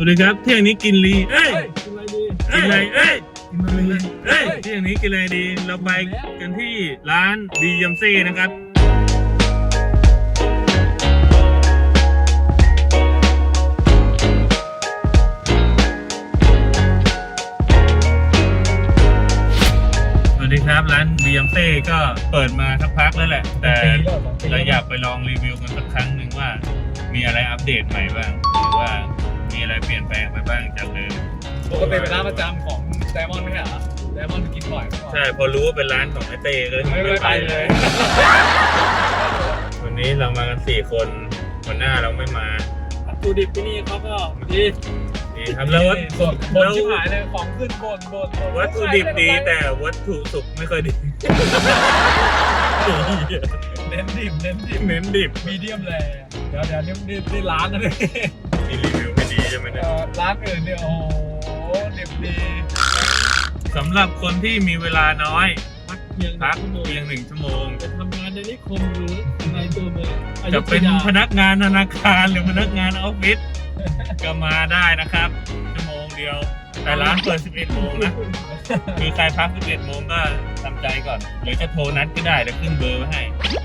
สวัสดีครับเที่ยงนี้กินลีเอ้ยเฮ้ยกินอะไรดีกินอะไรเอ้ยกินอะไรดีเอ้ยเที่ยงนี้กินอะไรดี เราไปกันที่ร้านดียมซี่นะครับสวัสดีครับร้านดียมซี่ก็เปิดมาสักพักแล้วแหละ แต่เราอยากไปลองรีวิวกันสักครั้งหนึ่งว่า มีอะไรอัปเดตใหม่บ้างหรือว่า มีอะไรเปลี่ยนแปลงไปบ้างจากเดิมปกติเป็นร้านประจำของไดมอนด์ไม่ใช่เหรอไดมอนด์กินบ่อยเมื่อก่อนใช่พอรู้ว่าเป็นร้านของไอเต้ก็เลยไม่ไม่ไปเลย วันนี้เรามากันสี่คนคนหน้าเราไม่มาวัตถุดิบที่นี่เขาก็ดีดีครับแล้ววัตสดบนชิบหายเลยของขึ้นบนบนบนวัตถุดิบดีแต่วัตถุสุกไม่ค่อยดีเน้นดิบเน้นดิบเน้นดิบมีเดียมแรเดี๋ยวเดี๋ยวนี่นี่นี่ร้านนะเนี่ยมีรีวิวไม่ดีใช่ไหมเนี่ย เอ่อร้านอื่นเนี่ยโอ้โหดิบดีสำหรับคนที่มีเวลาน้อย พักเพียงพักชั่วโมงเพียงหนึ่งชั่วโมง จะทำงานในนิคมหรือในตัวเมืองอยุจะธเป็นยาพนักงานธนาคารหรือพนักงานออฟฟิศก็มาได้นะครับชั่วโมงเดียว แต่ร้านเปิด 11 โมงนะ คือใครพัก 11 โมงก็ทำใจก่อนหรือจะโทรนัดก็ได้เดี๋ยวขึ้นเบอร์ไว้ให้นี่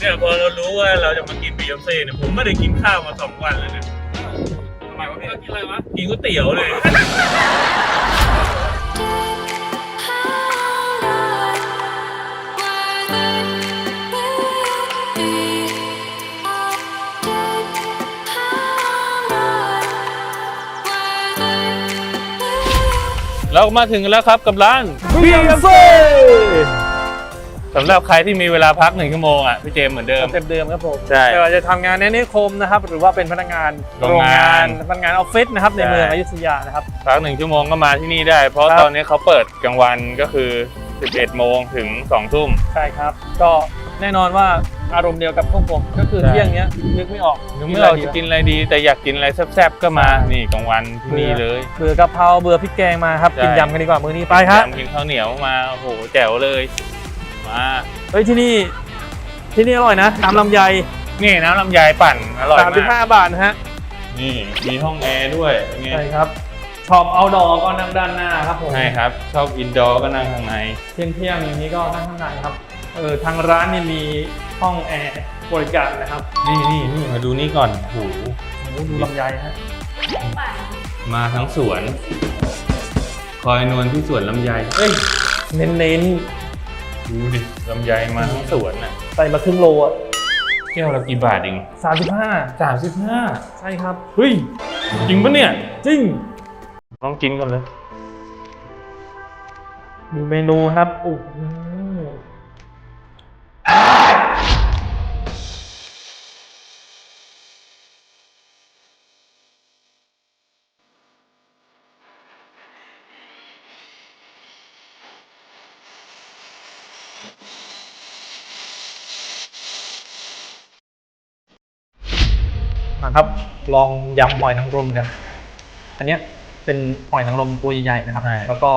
เนี่ยพอเรารู้ว่าเราจะมากินบิยอนเซ่เนี่ยผมไม่ได้กินข้าวมาสองวันแล้วเนี่ยทำไมวะพี่กินอะไรวะกินก๋วยเตี๋ยวเลย เรามาถึงแล้วครับกับร้านเบียร์เซ่ สำหรับใครที่มีเวลาพักหนึ่งชั่วโมงอะพี่เจมส์เหมือนเดิมเต็มเดิมครับผมใช่ไม่ว่าจะทำงานในนิคมนะครับ หรือว่าเป็นพนักงานโรงงานพนักงานออฟฟิศนะครับในใช่ เมืองอยุธยานะครับ พักหนึ่งชั่วโมงก็มาที่นี่ได้ เพราะครับ ตอนนี้เขาเปิดกลางวันก็คือ 11 โมงถึง 2 ทุ่ม ใช่ครับ ก็แน่นอนว่าอารมณ์เดียวกับพวกผมก็คือใช่ เที่ยงเนี้ยนึกไม่ออกนึกไม่เราจะกินอะไรดี แต่อยากกินอะไรแซ่บๆก็มานี่กลางวันที่นี่เลย เบื่อกะเพราเบื่อพริกแกงมาครับใช่ กินยำกันดีกว่ามื้อนี้ไปครับ ยำกินข้าวเหนียวมาโอ้โหแจ๋วเลย มาเฮ้ยที่นี่ที่นี่อร่อยนะน้ำลำไยนี่น้ำลำไยปั่นอร่อยสามสิบห้ามากบาทนะฮะนี่มีห้องแอร์ด้วยเป็นไงใช่ครับชอบเอาดอก็นั่งด้านหน้าครับผมใช่ครับ ชอบอินดอร์ก็นั่งข้างใน เที่ยงเที่ยงๆอย่างนี้ก็นั่งข้างในครับเออทางร้านนี่มีห้องแอร์บริการนะครับนี่นี่นี่มาดูนี่ก่อนโอ้โหโอ้โหดูลำไยฮะมาทั้งสวน คอยนวลที่สวนลำไยเอ้ยเน้น ดูดิลำไยมาทั้งสวนอะๆใส่มาครึ่งโลอะแก้วละกี่บาทเองสามสิบห้าสามสิบห้าใช่ครับ เฮ้ย จริงปะเนี่ย จริง ลองกินก่อนเลย ดูเมนูครับโอ้โห มาครับ ลองยำหอยนางรมกันอันเนี้ยเป็นหอยนางรมตัวใหญ่ๆนะครับ ใช่ แล้วก็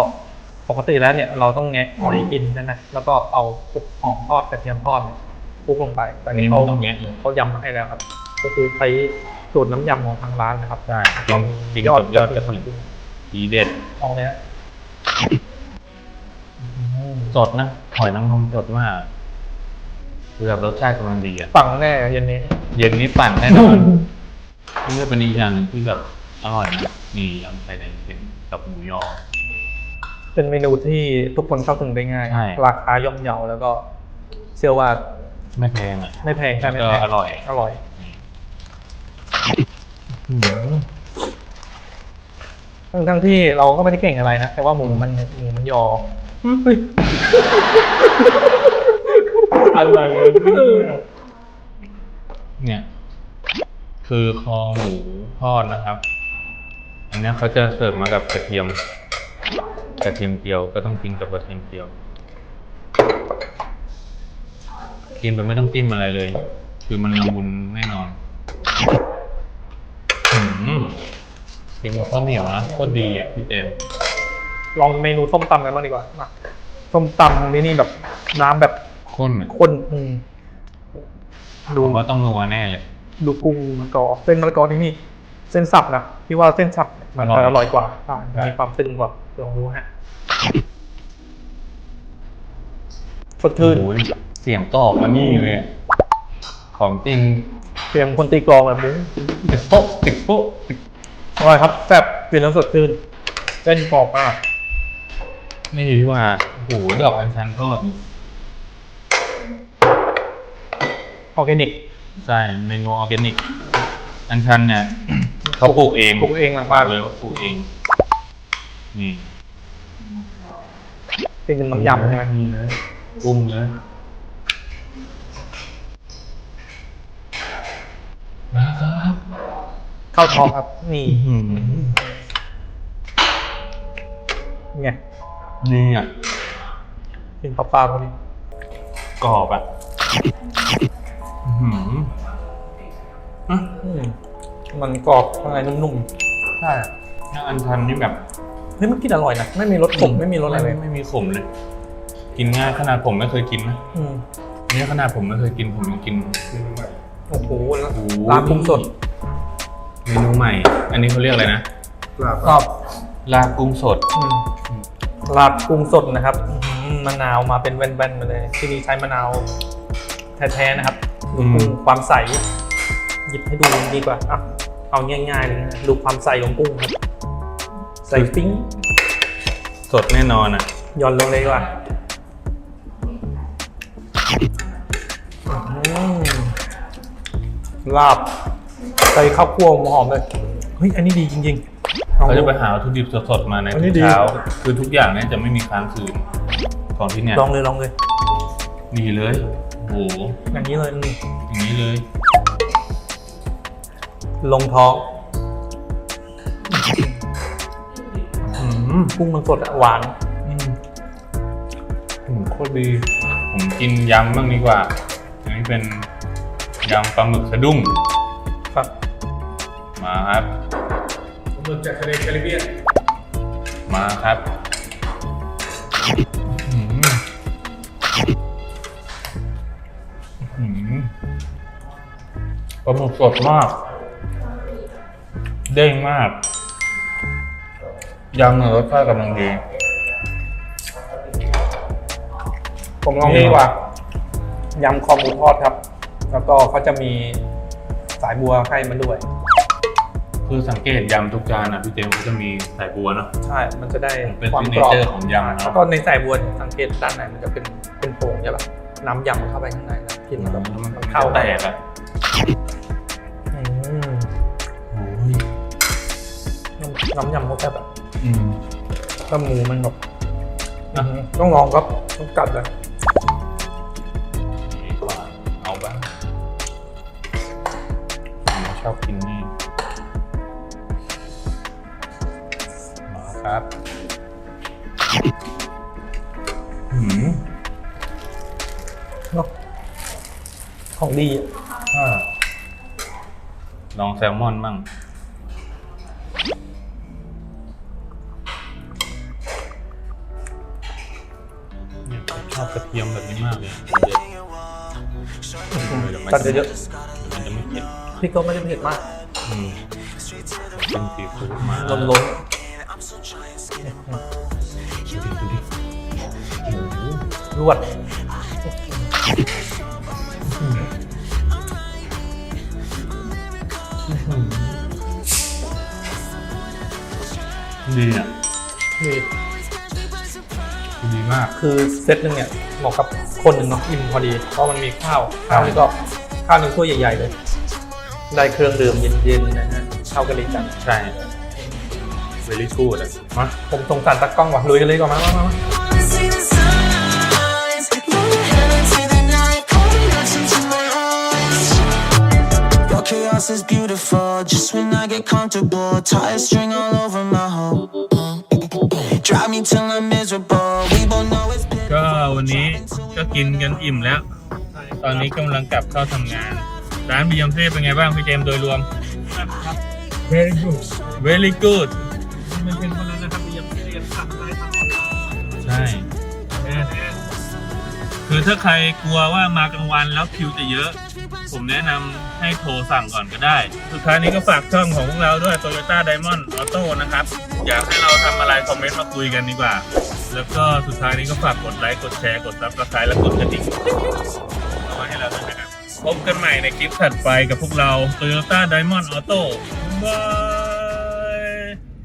ปกติแล้วเนี่ยเราต้องแงะหอยกินนะนะแล้วก็เอาคลุกหอมทอดกระเทียมทอดเนี่ยคลุกลงไปแต่อันนี้นี้เขาไม่ต้องแงะเลยเขายำมาให้แล้วครับ ก็คือใช้สูตรน้ำยำของทางร้านนะครับใช่ลองกินกับยอดกระถิ่นดีเด็ดลองเลยนะสดนะหอยนางรมสดมากคือแบบรสชาติกำลังดีอะ ฝังแน่เย็นนี้ เย็นนี้ปั่นแน่นอน นี่ก็เป็นอีกอย่างหนึ่งที่แบบอร่อยนะนี่ยำไข่แดงเค็มกับหมูยอ เป็นเมนูที่ทุกคนเข้าถึงได้ง่าย ใช่ ราคาย่อมเยาแล้วก็เชื่อว่าไม่แพงอะ ไม่แพงใช่ไหมก็อร่อย อร่อยทั้งทั้งที่เราก็ไม่ได้เก่งอะไรนะ แต่ว่าหมูมันหมูมันยอเฮ้ยอะไรเนี่ย คือคอหมูทอดนะครับ อันเนี้ยเขาจะเสิร์ฟมากับกระเทียม กระเทียมเจียวก็ต้องกินกับกระเทียมเจียว กินไปไม่ต้องจิ้มอะไรเลย คือมันละมุนแน่นอนอืมกินกับข้าวเหนียวนะโคตรดีอะพี่เจมส์ลองเมนูส้มตำกันบ้างดีกว่ามาส้มตำนี่นี่แบบน้ำแบบข้นอะข้นอืมดูว่าต้องนัวแน่เลย ดูกุ้งมะกอกเส้นมะละกอที่นี่ เส้นสับนะพี่ว่าเส้นสับมันอร่อยอร่อยกว่าใช่ใช่มีความตึงกว่าลองดูฮะสดชื่นโอ้ยเสียงตอบมานี่เลยอะของจริงเพียงคนตีกลองแบบนี้ติดโป๊ะติดโป๊ะติดอร่อยครับแซ่บกินแล้วสดชื่นเส้นกรอบมากนี่ที่ว่าโอ้โหดอกอัญชันทอดออร์แกนิก ใช่เมนูออร์แกนิก อัญชันเนี่ยเขาปลูกเองปลูกเองหลังบบ้าอนกเลยว่าปลูกเอง นี่เป็นน้ำยำใช่ไหมนี่เลยกุ้งเลยมาครับข้าวทองครับ นี่อื้อหือไงนี่อะเป็นปลาปลาพอดีกรอบอะอื้อ หืออะอืมมันกรอบข้างในนุ่มใช่ถ้าอันชันนี่แบบๆเฮ้ยมันกินอร่อยนะไม่มีรสขมไม่มีรสอะไรเลยไม่มีขมเลย กินง่ายขนาดผมไม่เคยกินนะอืมนี่ขนาดผมไม่เคยกินผมยังกิน โอ้โหแล้วโอ้โห ร้านปรุงสดเมนูใหม่ อันนี้เขาเรียกอะไรนะ กรอบลาบกุ้งสด อืมลาบปรุงสดนะครับอื้อหือมะนาวมาเป็นแว่นๆมาเลย ที่นี่ใช้มะนาวแท้ๆนะครับ อืมดูความใส หยิบให้ดูดีกว่าอะเอาง่ายๆเลยนะดูความใสของกุ้งครับ ใส่ปิ้งสดแน่นอนอะ หย่อนลงเลยดีกว่าอืมลาบใส่ข้าวคั่วหอมๆเลยเฮ้ยอันนี้ดีจริงๆเขาจะไปหาวัตถุดิบสดๆมาในอันนี้ทุกดี เช้า คือทุกอย่างเนี่ยจะไม่มีค้างคืนของที่เนี่ยลองเลยลองเลยนี่เลยโอ้โหอย่างนี้เลยอืมอย่างนี้เลย ลงท้องอืมกุ้งมันสดอะหวานอืมอืมโคตรดี ผมกินยำบ้างดีกว่า อันนี้เป็นยำปลาหมึกสะดุ้ง ครับ มาครับ หมึกจากทะเลแคริบเบียน มาครับ ปลาหมึกสดมาก เด้งมากยำเนี่ยรสชาติกำลังดี ผมลองนี่ดีกว่ายำคอหมูทอดครับ แล้วก็เขาจะมีสายบัวให้มันด้วย คือสังเกตยำทุกจานอะพี่เจมส์เขาจะมีสายบัวเนาะใช่ มันจะได้เป็นความซิกเนกรอบเจอร์ของยำแล้เนาะวก็ในสายบัวเนี่ยสังเกตด้านในมันจะเป็นเป็นโป่งใช่ปะน้ำยำมันเข้าไปข้างในแล้ว กินแล้วแบบแล้วมันมันเข้าแตกอะอืมโอ้ยน้ำยำเขาแซ่บอะอืมแล้วหมูมันแบบอะต้องลองครับต้องกัดเลยดีกว่าเอาบ้างผมชอบกินนี่มาครับ หืม ของดีอะอ่าลองแซลมอนบ้างเนี่ยผมชอบกระเทียมแบบนี้มากเลยเดี๋ยวมันตัดจะเยอะมันจะไม่เผ็ดๆพี่ก็ไม่ได้เผ็ดมากอืมเป็นซีฟู้ดมาล้นล้นดูดิโอ้โหรวด ดีอะนี่ดีมาก คือเซตหนึงเนี่ยเหมาะกับคนหนึ่งเนาะอิ่มพอดี เพราะมันมีข้าว ข้าวนี่ก็ข้าวหนึ่งถ้วยใหญ่ๆเลย ได้เครื่องดื่มเย็นๆนะฮะเข้ากันดีจังใช่ very good อะมาผมสงสารตากล้องว่ะลุยกันเลยก่อนมามามามา wanna see the signs. Move ahead into the night, calling out into my eyes. Your chaos is beautiful, just when I get comfortable. Tie a string all over my home. Drive me till I'm miserable. We both know it's been ก็วันนี้ก็กินกันอิ่มแล้ว ตอนนี้กำลังกลับเข้าทำงาน ร้านบิยองเซ่เป็นไงบ้างพี่เจมส์โดยรวม very good very good มันเป็นคนนั้นนะครับบิยองเซ่ทำได้ตลอดใช่ คือถ้าใครกลัวว่ามากลางวันแล้วคิวจะเยอะ ผมแนะนำให้โทรสั่งก่อนก็ได้ สุดท้ายนี้ก็ฝากช่องของพวกเราด้วย Toyota Diamond Auto นะครับ อยากให้เราทำอะไรคอมเมนต์มาคุยกันดีกว่า แล้วก็สุดท้ายนี้ก็ฝากกดไลค์ กดแชร์ กดซับสไครต์และกดกระดิ่งเอาไว้ให้เราด้วยนะครับ พบกันใหม่ในคลิปถัดไปกับพวกเรา Toyota Diamond Auto บ๊ายบาย